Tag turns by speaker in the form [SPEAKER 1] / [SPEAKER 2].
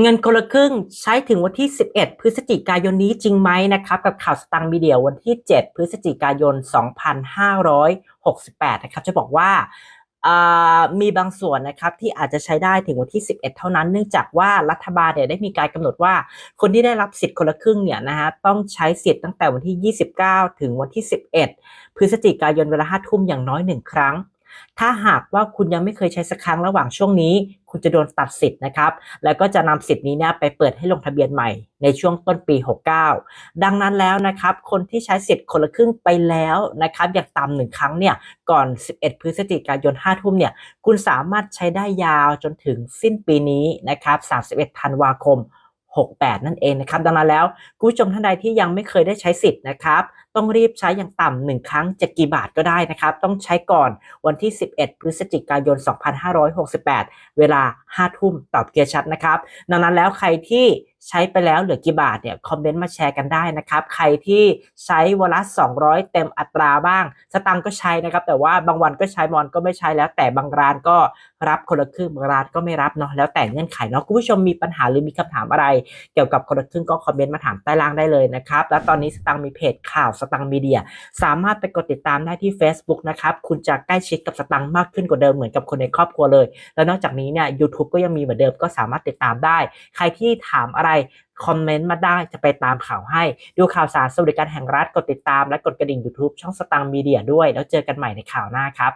[SPEAKER 1] เงินคนละครึ่งใช้ถึงวันที่ 11 พฤศจิกายนนี้จริงไหมนะครับกับข่าวสตังมีเดียวันที่ 7 พฤศจิกายน 2568 นะครับ จะบอกว่ามีบางส่วนนะครับที่อาจจะใช้ได้ถึงวันที่ 11 เท่านั้น เนื่องจากว่ารัฐบาลเนี่ยได้มีการกำหนดว่า คนที่ได้รับสิทธิ์คนละครึ่งเนี่ยนะฮะต้องใช้สิทธิ์ตั้งแต่วันที่ 29 ถึงวันที่ 11 พฤศจิกายนเวลา5ทุ่มอย่างน้อย 1 ครั้ง ถ้าหากว่าคุณยังไม่เคยใช้สักครั้งระหว่างช่วงนี้ คุณจะโดนตัดสิทธิ์นะครับ แล้วก็จะนำสิทธิ์นี้เนี่ยไปเปิดให้ลงทะเบียนใหม่ในช่วงต้นปี 69 ดังนั้นแล้วนะครับ คนที่ใช้สิทธิ์คนละครึ่งไปแล้วนะครับอย่างต่ำหนึ่งครั้งเนี่ยก่อน 11 พฤศจิกายน 5 ทุ่มเนี่ยคุณสามารถใช้ได้ยาวจนถึงสิ้นปีนี้นะครับ 31 ธันวาคม68 นั่นเองนะครับ ดังนั้นแล้วคุณผู้ชมท่านใดที่ยังไม่เคยได้ใช้สิทธิ์นะครับ ต้องรีบใช้อย่างต่ำหนึ่งครั้งจะกี่บาทก็ได้นะครับ ต้องใช้ก่อนวันที่ 11 พฤศจิกายน 2568 เวลา 5 ทุ่มตอบเกียร์ชัดนะครับ ดังนั้นแล้วใครที่ใช้ไปแล้วเหลือกี่บาทเนี่ยคอมเมนต์มาแชร์กันได้นะครับ ใครที่ใช้วันละ 200 เต็มอัตราบ้าง สตังก็ใช้นะครับ แต่ว่าบางวันก็ใช้บางวันก็ไม่ใช้แล้วแต่บางร้านก็รับคนละครึ่งบางร้านก็ไม่รับเนาะแล้วแต่เงื่อนไขเนาะคุณผู้ชมมีปัญหาหรือมีคำถามอะไร เกี่ยวกับคนละครึ่งก็คอมเมนต์มาถามใต้ล่างได้เลยนะครับ แล้วตอนนี้สตังมีเพจข่าวสตังค์มีเดีย สามารถไปกดติดตามได้ที่ Facebook นะครับ คุณจะใกล้ชิดกับสตังค์มากขึ้นกว่าเดิมเหมือนกับคนในครอบครัวเลย แล้วนอกจากนี้เนี่ยยูทูบก็ยังมีเหมือนเดิมก็สามารถติดตามได้ ใครที่ถามอะไรคอมเมนต์มาได้จะไปตามข่าวให้ ดูข่าวสารสวัสดิการแห่งรัฐกดติดตามและกดกระดิ่ง YouTube ช่องสตังค์มีเดียด้วย แล้วเจอกันใหม่ในข่าวหน้าครับ